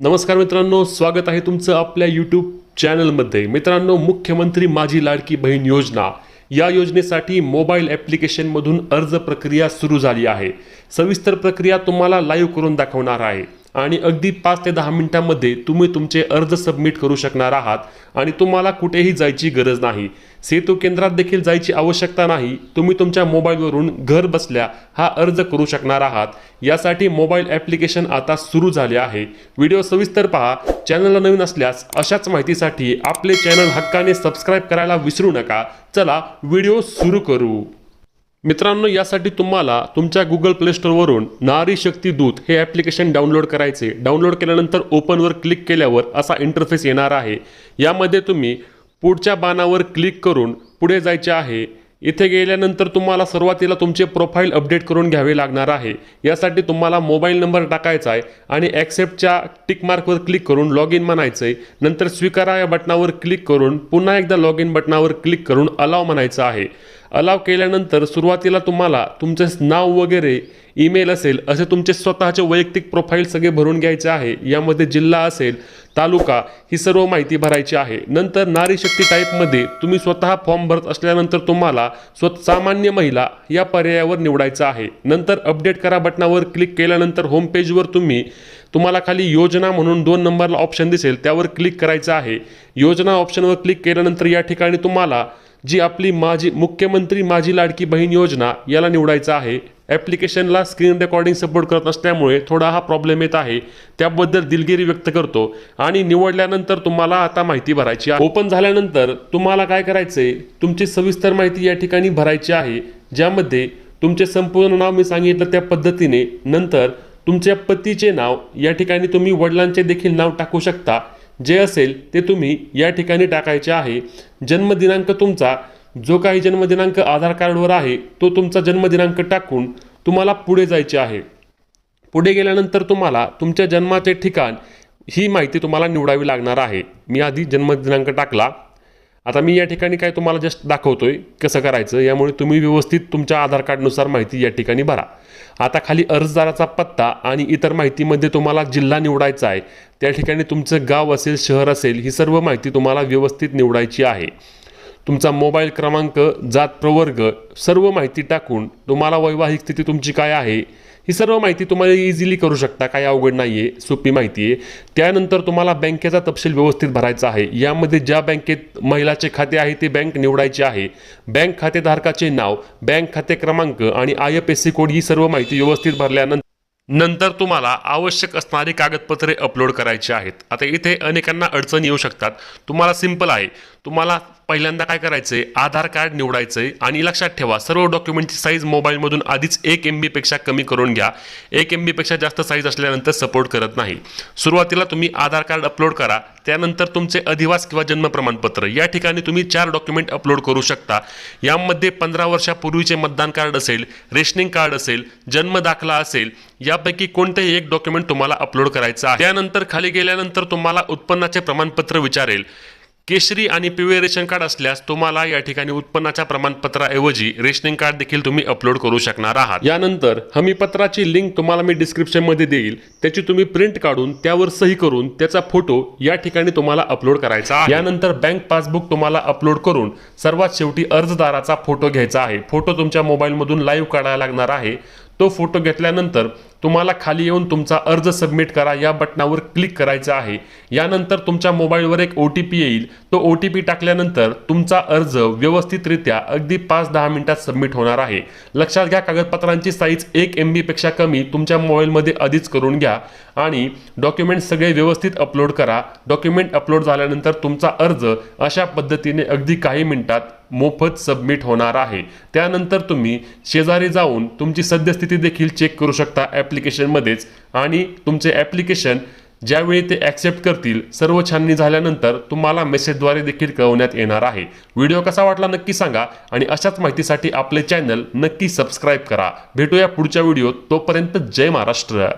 नमस्कार मित्रांनो स्वागत आहे तुमचं आपल्या यूट्यूब चॅनलमध्ये. मित्रांनो मुख्यमंत्री माझी लाडकी बहीण योजना. या योजनेसाठी मोबाईल ॲप्लिकेशनमधून अर्ज प्रक्रिया सुरू झाली आहे. सविस्तर प्रक्रिया तुम्हाला लाईव्ह करून दाखवणार आहे. आणि अगदी पाच ते दहा मिनिटांमध्ये तुम्ही तुमचे अर्ज सबमिट करू शकणार आहात आणि तुम्हाला कुठेही जायची गरज नाही. सेतू केंद्रात देखील जायची आवश्यकता नाही. तुम्ही तुमच्या मोबाईलवरून घर बसल्या हा अर्ज करू शकणार आहात. यासाठी मोबाईल ॲप्लिकेशन आता सुरू झाले आहे. व्हिडिओ सविस्तर पहा. चॅनलला नवीन असल्यास अशाच माहितीसाठी आपले चॅनल हक्काने सबस्क्राईब करायला विसरू नका. चला व्हिडिओ सुरू करू. मित्रांनो यासाठी तुम्हाला तुमच्या गुगल प्ले स्टोरवरून नारी शक्ती दूत हे ॲप्लिकेशन डाउनलोड करायचे. डाउनलोड केल्यानंतर ओपनवर क्लिक केल्यावर असा इंटरफेस येणार आहे. यामध्ये तुम्ही पुढच्या बाणावर क्लिक करून पुढे जायचे आहे. इथे गेल्यानंतर तुम्हाला सुरुवातीला तुमचे प्रोफाईल अपडेट करून घ्यावे लागणार आहे. यासाठी तुम्हाला मोबाईल नंबर टाकायचा आहे आणि ॲक्सेप्टच्या टिकमार्कवर क्लिक करून लॉग इन म्हणायचं आहे नंतर स्वीकारा या बटनावर क्लिक करून पुन्हा एकदा लॉग इन बटनावर क्लिक करून अलाव म्हणायचं आहे. अलाव केल्यानंतर सुरुवातीला तुम्हाला तुमचे नाव वगैरे ईमेल असेल असे तुमचे स्वतःचे वैयक्तिक प्रोफाईल सगळे भरून घ्यायचे आहे यामध्ये जिल्हा असेल तालुका ही सर्व माहिती भरायची आहे. नंतर नारी शक्ती टाईपमध्ये तुम्ही स्वतः फॉर्म भरत असल्यानंतर तुम्हाला स्व सामान्य महिला या पर्यायावर निवडायचं आहे. नंतर अपडेट करा बटनावर क्लिक केल्यानंतर होम पेजवर तुम्ही तुम्हाला खाली योजना म्हणून दोन नंबरला ऑप्शन दिसेल त्यावर क्लिक करायचं आहे. योजना ऑप्शनवर क्लिक केल्यानंतर या ठिकाणी तुम्हाला जी आपली माझी मुख्यमंत्री माझी लाडकी बहीण योजना याला निवडायचं आहे. ॲप्लिकेशनला स्क्रीन रेकॉर्डिंग सपोर्ट करत नसल्यामुळे थोडा हा प्रॉब्लेम येत आहे. त्याबद्दल दिलगिरी व्यक्त करतो. आणि निवडल्यानंतर तुम्हाला आता माहिती भरायची आहे. ओपन झाल्यानंतर तुम्हाला काय करायचंय? तुमची सविस्तर माहिती या ठिकाणी भरायची आहे. ज्यामध्ये तुमचे संपूर्ण नाव मी सांगितलं त्या पद्धतीने. नंतर तुमच्या पतीचे नाव या ठिकाणी तुम्ही वडिलांचे देखील नाव टाकू शकता. जे असेल ते तुम्ही या ठिकाणी टाकायचे आहे. जन्मदिनांक तुमचा जो काही जन्मदिनांक आधार कार्डवर आहे तो तुमचा जन्मदिनांक टाकून तुम्हाला पुढे जायचे आहे. पुढे गेल्यानंतर तुम्हाला तुमच्या जन्माचे ठिकाण ही माहिती तुम्हाला निवडावी लागणार आहे. मी आधी जन्मदिनांक टाकला. आता मी या ठिकाणी काय तुम्हाला जस्ट दाखवतोय कसं करायचं यामुळे तुम्ही व्यवस्थित तुमच्या आधार कार्डनुसार माहिती या ठिकाणी भरा. आता खाली अर्जदाराचा पत्ता आणि इतर माहितीमध्ये तुम्हाला जिल्हा निवडायचा आहे त्या ठिकाणी तुमचं गाव असेल शहर असेल ही सर्व माहिती तुम्हाला व्यवस्थित निवडायची आहे. तुमचा मोबाईल क्रमांक जात प्रवर्ग सर्व माहिती टाकून तुम्हाला वैवाहिक स्थिती तुमची काय आहे ही सर्व माहिती तुम्हाला इझिली करू शकता. काही अवघड नाही आहे सोपी माहिती आहे त्यानंतर तुम्हाला बँकेचा तपशील व्यवस्थित भरायचा आहे. यामध्ये ज्या बँकेत महिलाचे खाते आहे ते बँक निवडायची आहे. बँक खातेधारकाचे नाव बँक खाते क्रमांक आणि I F S C code ही सर्व माहिती व्यवस्थित भरल्यानंतर नंतर तुम्हाला आवश्यक असणारी कागदपत्रे अपलोड करायची आहेत. आता इथे अनेकांना अडचणी येऊ शकतात. तुम्हाला सिंपल आहे. तुम्हाला पहिल्यांदा काय करायचं आहे आधार कार्ड निवडायचं आहे आणि लक्षात ठेवा सर्व डॉक्युमेंटची साईज मोबाईलमधून आधीच एक एम बीपेक्षा कमी करून घ्या. एक एम बीपेक्षा जास्त साईज असल्यानंतर सपोर्ट करत नाही. सुरुवातीला तुम्ही आधार कार्ड अपलोड करा. त्यानंतर तुमचे अधिवास किंवा जन्म प्रमाणपत्र या ठिकाणी तुम्ही चार डॉक्युमेंट अपलोड करू शकता. यामध्ये पंधरा वर्षापूर्वीचे मतदान कार्ड असेल रेशनिंग कार्ड असेल जन्म दाखला असेल यापैकी कोणतेही एक डॉक्युमेंट तुम्हाला अपलोड करायचं आहे. त्यानंतर खाली गेल्यानंतर तुम्हाला उत्पन्नाचे प्रमाणपत्र विचारेल. केशरी आणि पिवळे रेशन कार्ड असल्यास तुम्हाला या ठिकाणी उत्पन्नाच्या प्रमाणपत्राऐवजी रेशनिंग कार्ड देखील तुम्ही अपलोड करू शकणार आहात. यानंतर हमीपत्राची लिंक तुम्हाला मी डिस्क्रिप्शनमध्ये देईल. त्याची तुम्ही प्रिंट काढून त्यावर सही करून त्याचा फोटो या ठिकाणी तुम्हाला अपलोड करायचा आहे. यानंतर बँक पासबुक तुम्हाला अपलोड करून सर्वात शेवटी अर्जदाराचा फोटो घ्यायचा आहे. फोटो तुमच्या मोबाईलमधून लाईव्ह काढायला लागणार आहे. तो फोटो घेतल्यानंतर तुम्हाला खाली येऊन तुमचा अर्ज सबमिट करा या बटनावर क्लिक करायचं आहे. यानंतर तुमच्या मोबाईलवर एक ओ टी पी येईल. तो ओ टी पी टाकल्यानंतर तुमचा अर्ज व्यवस्थितरित्या अगदी पाच दहा मिनिटात सबमिट होणार आहे. लक्षात घ्या कागदपत्रांची साईज एक एम बीपेक्षा कमी तुमच्या मोबाईलमध्ये आधीच करून घ्या आणि डॉक्युमेंट सगळे व्यवस्थित अपलोड करा. डॉक्युमेंट अपलोड झाल्यानंतर तुमचा अर्ज अशा पद्धतीने अगदी काही मिनिटात मोफत सबमिट होणार आहे. त्यानंतर तुम्ही शेजारी जाऊन तुमची सद्यस्थिती देखील चेक करू शकता ॲप्लिकेशनमध्येच आणि तुमचे ॲप्लिकेशन ज्यावेळी ते ॲक्सेप्ट करतील सर्व छाननी झाल्यानंतर तुम्हाला मेसेजद्वारे देखील कळवण्यात येणार आहे. व्हिडिओ कसा वाटला नक्की सांगा आणि अशाच माहितीसाठी आपले चॅनल नक्की सबस्क्राईब करा. भेटूया पुढच्या व्हिडिओत तोपर्यंत जय महाराष्ट्र.